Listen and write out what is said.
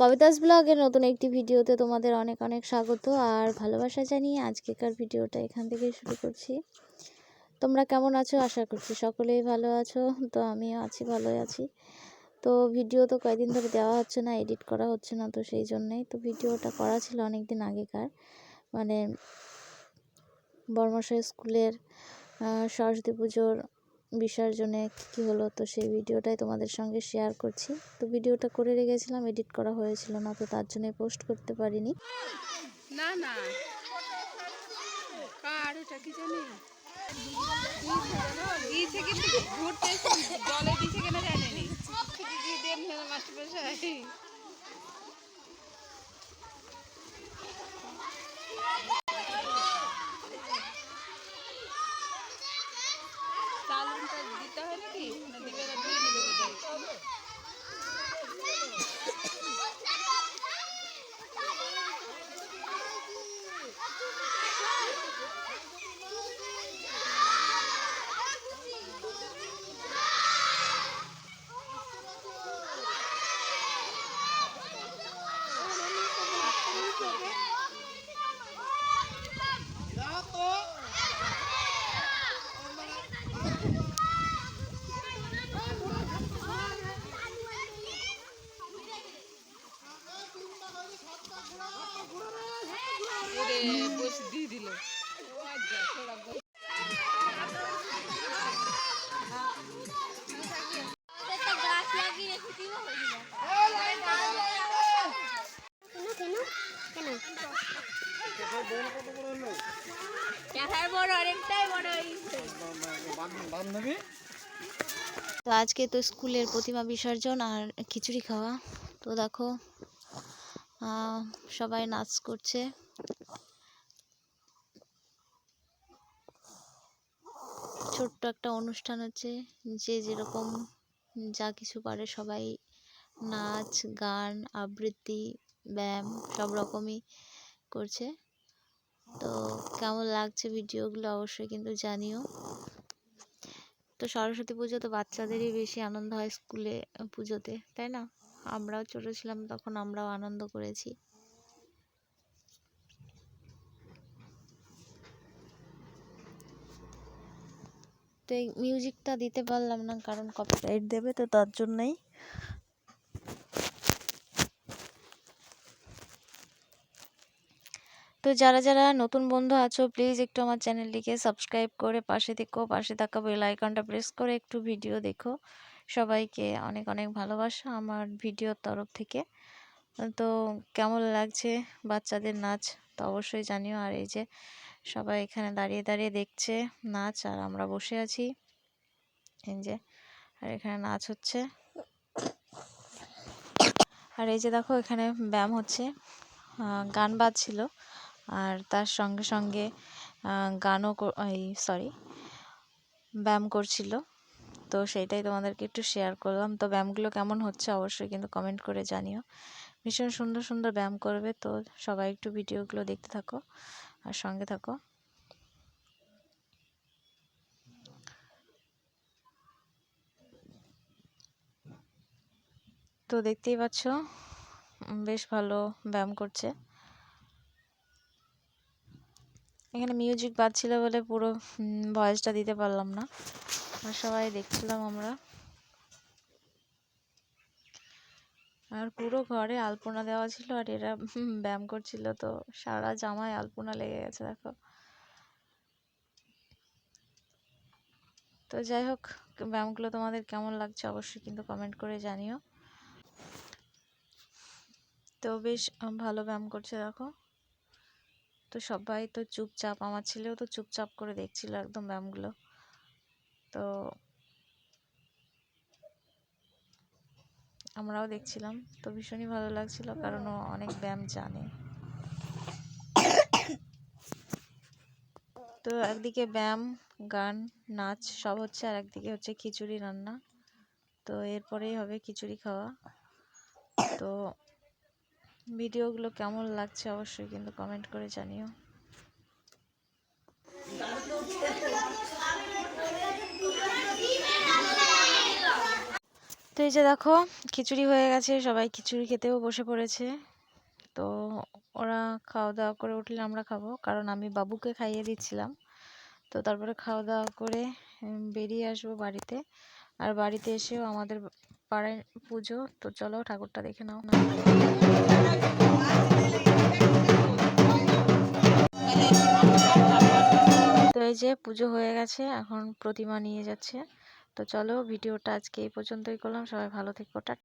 ববিতাস ব্লগের নতুন একটি ভিডিওতে তোমাদের অনেক অনেক স্বাগত আর ভালোবাসা জানিয়ে আজকেকার ভিডিওটা এখান থেকে শুরু করছি। তোমরা কেমন আছো? আশা করছি সকলেই ভালো আছো। তো আমিও আছি, ভালোই আছি। তো ভিডিও তো কয়েকদিন ধরে দেওয়া হচ্ছে না, এডিট করা হচ্ছে না তো সেই জন্যেই। তো ভিডিওটা করা ছিল অনেক দিন আগেকার। মানে বর্মশাই স্কুলের সরস্বতী পুজোর বিসর্জনে কী হলো, তো সেই ভিডিওটাই তোমাদের সঙ্গে শেয়ার করছি। তো ভিডিওটা করে রেখেছিলাম এডিট করা হয়েছিল না, তো তার জন্য পোস্ট করতে পারিনি। না না। জানি? জলে দিয়েছে কেন দিয়ে মাস্টার মশাই চালনটা দিতে হয় নাকি তো আজকে তো স্কুলের প্রতিমা বিসর্জন আর খিচুড়ি খাওয়া। তো দেখো সবাই নাচ করছে। ছোট্ট একটা অনুষ্ঠান হচ্ছে যে যেরকম যা কিছু পারে সবাই নাচ গান আবৃত্তি ব্যায়াম সব রকমই করছে। তো কেমন লাগছে ভিডিওগুলো অবশ্যই কিন্তু জানিও। তো সরস্বতী পুজো তো বাচ্চাদেরই বেশি আনন্দ হয় স্কুলে পুজোতে, তাই না? আমরাও ছোট ছিলাম, তখন আমরাও আনন্দ করেছি। তো এই মিউজিকটা দিতে পারলাম না, কারণ কপিরাইট দেবে তো তার জন্যই। তো যারা যারা নতুন বন্ধু আছো প্লিজ একটু আমার চ্যানেলটিকে সাবস্ক্রাইব করে পাশে দেখো পাশে থাকা বেল আইকনটা প্রেস করে একটু ভিডিও দেখো। সবাইকে অনেক অনেক ভালোবাসা আমার ভিডিওর তরফ থেকে। তো কেমন লাগছে বাচ্চাদের নাচ? তো অবশ্যই জানিও। আর এই যে সবাই এখানে দাঁড়িয়ে দাঁড়িয়ে দেখছে নাচ, আর আমরা বসে আছি। এই যে, আর এখানে নাচ হচ্ছে। আর এই যে দেখো এখানে ব্যায়াম হচ্ছে। গান বাজছিল। আর তার সঙ্গে সঙ্গে গানও এই সরি ব্যায়াম করছিল। তো সেইটাই তোমাদেরকে একটু শেয়ার করলাম। তো ব্যায়ামগুলো কেমন হচ্ছে অবশ্যই কিন্তু কমেন্ট করে জানিও। ভীষণ সুন্দর সুন্দর ব্যায়াম করবে। তো সবাই একটু ভিডিওগুলো দেখতে থাকো আর সঙ্গে থাকো। তো দেখতেই পাচ্ছ বেশ ভালো ব্যায়াম করছে। এখানে মিউজিক বাজছিল বলে পুরো ভয়েসটা দিতে পারলাম না। আর সবাই দেখছিলাম আমরা। আর পুরো ঘরে আলপনা দেওয়া ছিল আর এরা ব্যায়াম করছিল। তো সারা জামায় আলপনা লেগে গেছে, দেখো। তো যাই হোক, ব্যায়ামগুলো তোমাদের কেমন লাগছে অবশ্যই কিন্তু কমেন্ট করে জানিও। তো বেশ, ভালো ব্যায়াম করছে, দেখো। তো সবাই তো চুপচাপ, আমার ছেলেও তো চুপচাপ করে দেখছিল একদম ব্যায়ামগুলো। তো আমরাও দেখছিলাম। তো ভীষণই ভালো লাগছিল কারণ ও অনেক ব্যায়াম জানে। তো একদিকে ব্যায়াম, গান, নাচ সব হচ্ছে আর একদিকে হচ্ছে খিচুড়ি রান্না। তো এরপরেই হবে খিচুড়ি খাওয়া। তো ভিডিওগুলো কেমন লাগছে অবশ্যই কিন্তু কমেন্ট করে জানিও। তো এই যে দেখো, খিচুড়ি হয়ে গেছে, সবাই খিচুড়ি খেতেও বসে পড়েছে। তো ওরা খাওয়া দাওয়া করে উঠলে আমরা খাব, কারণ আমি বাবুকে খাইয়ে দিচ্ছিলাম। তো তারপরে খাওয়া দাওয়া করে বেরিয়ে আসব বাড়িতে। আর বাড়িতে এসেও আমাদের পাড়ায় পুজো, তো চলো ঠাকুরটা দেখে নাও। তো এই যে পুজো হয়ে গেছে, এখন প্রতিমা নিয়ে যাচ্ছে। তো চলো ভিডিওটা আজকে এই পর্যন্তই করলাম, সবাই ভালো থেকো